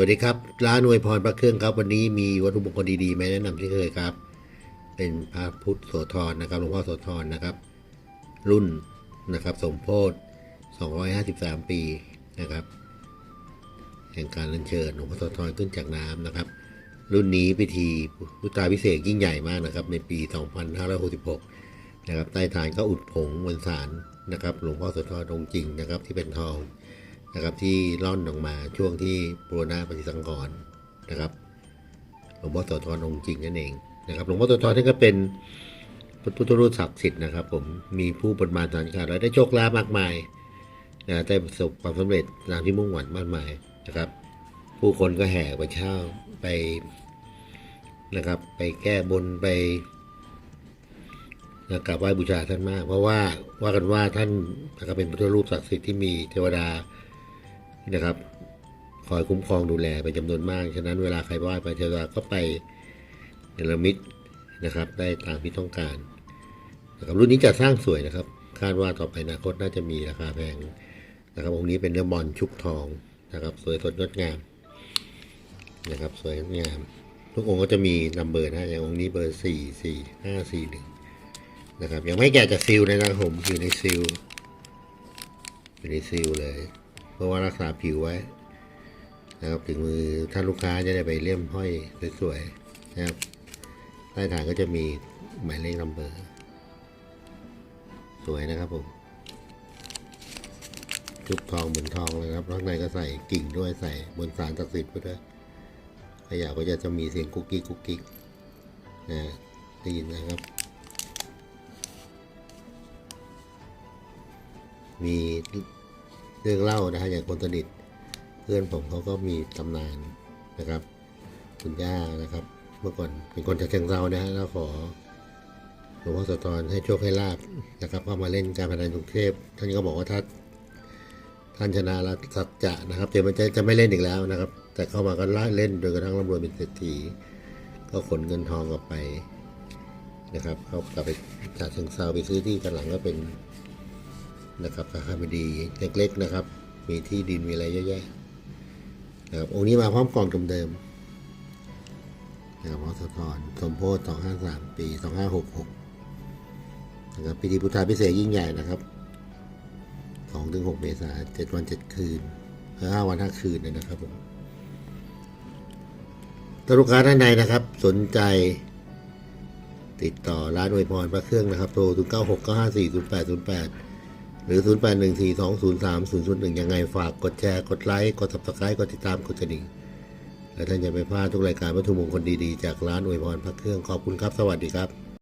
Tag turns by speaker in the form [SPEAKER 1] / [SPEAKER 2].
[SPEAKER 1] วัสดีครับ ร้านอวยพรพระเครื่องครับ วันนี้มีวัตถุมงคลดีๆมาแนะนำที่เคยครับ เป็นพระพุทธโสธรนะครับหลวงพ่อโสธรนะครับ รุ่นนะครับ สมโพธิ253 ปีนะครับแห่งการอัญเชิญหลวงพ่อโสธรขึ้นจากน้ำนะครับ รุ่นนี้พิธีพุทธาพิเศษยิ่งใหญ่มากนะครับ ในปี 2566 นะครับใต้ฐานก็อุดผงมวลสารนะครับ หลวงพ่อโสธรองค์จริงนะครับที่เป็นทอง นะครับที่ล่อนออกมาช่วงที่บูรณะปฏิสังขรณ์นะครับหลวงพ่อโสธรองค์จริงนั่นเองนะครับหลวงพ่อโสธรท่านก็เป็นพระพุทธรูปศักดิ์สิทธิ์นะครับ ผมมีผู้บนบานสารขาดและได้โชคลาภมากมายนะได้ประสบความสำเร็จตามที่มุ่งหวังมากมายนะครับ ผู้คนก็แห่ไปเช่าไปนะครับ ไปแก้บนไปนะกราบไหว้บูชาท่านมาก เพราะว่าว่ากันว่าท่านนะครับเป็นพุทธรูปศักดิ์สิทธิ์ที่มีเทวดา นะครับ คอยคุ้มครองดูแลเป็นจำนวนมาก ฉะนั้นเวลาใครไหว้ไปเทวดาก็ไปเนรมิตนะครับ ได้ตามที่ต้องการนะครับรุ่นนี้จะสร้างสวยนะครับ คาดว่าต่อไปอนาคตน่าจะมีราคาแพงนะครับองค์นี้เป็นเนื้อบอลชุบทองนะครับ สวยสดงดงามนะครับ สวยงดงามทุกองค์ก็จะมีนัมเบอร์นะอย่างองค์นี้เบอร์สี่สี่ห้าสี่หนึ่งนะครับ ยังไม่แกะจากซิลเลยนะครับผมอยู่ในซิลอยู่ในซิลเลย เพราะว่ารักษาผิวไว้นะครับถึงมือท่านลูกค้าจะได้ไปเลี่ยมห้อยสวยๆนะครับใต้ฐานก็จะมีหมายเลขนัมเบอร์ สวยนะครับผมชุบทองเหมือนทองเลยครับข้างในก็ใส่กิ่งด้วยใส่บนสารศักดิ์สิทธิ์ไปด้วยขยะก็จะจะมีเสียงกุ๊กกิ๊กกุ๊กกิ๊กนะได้ยินนะครับ มี เรื่องเล่านะฮะอย่างคนสนิทเพื่อนผมเขาก็มีตำนานนะครับ คุณย่านะครับ เมื่อก่อนเป็นคนจากเชียงเซานะฮะแล้วขอหลวงพ่อโสธรให้โชคให้ลาบนะครับเข้ามาเล่นการพนันกรุงเทพท่านก็บอกว่าถ้าท่านชนะแล้วสัจจะนะครับเดี๋ยวมันจะจะไม่เล่นอีกแล้วนะครับ แต่เข้ามาก็ล่าเล่นโดยกระทั่งร่ำรวยเป็นเศรษฐีก็ขนเงินทองกลับไปนะครับเขากลับไปจากเชียงเซาไปซื้อที่กันหลังก็เป็น นะครับราคาไม่ดีเล็กๆนะครับ มีที่ดินมีอะไรเยอะแยะนะครับองค์นี้มาพร้อมกล่องเดิมนะครับวัดสะทอนสมโพธิ253 ปี 2566นะครับพิธีพุทธาพิเศษยิ่งใหญ่นะครับ2-6เมษายน7วัน 7 คืน5วัน 5 คืนนะครับผมถ้าลูกค้าท่านใดนะครับ สนใจติดต่อร้านอวยพรพระเครื่องนะครับ โทร 0969540808 หรือ 0814203001 ยังไงฝากกดแชร์ กดไลค์ กด subscribe กดติดตาม กดกระดิ่ง และท่านจะไม่พลาดทุกรายการวัตถุมงคลดีๆ จากร้านอวยพรพระเครื่อง ขอบคุณครับ สวัสดีครับ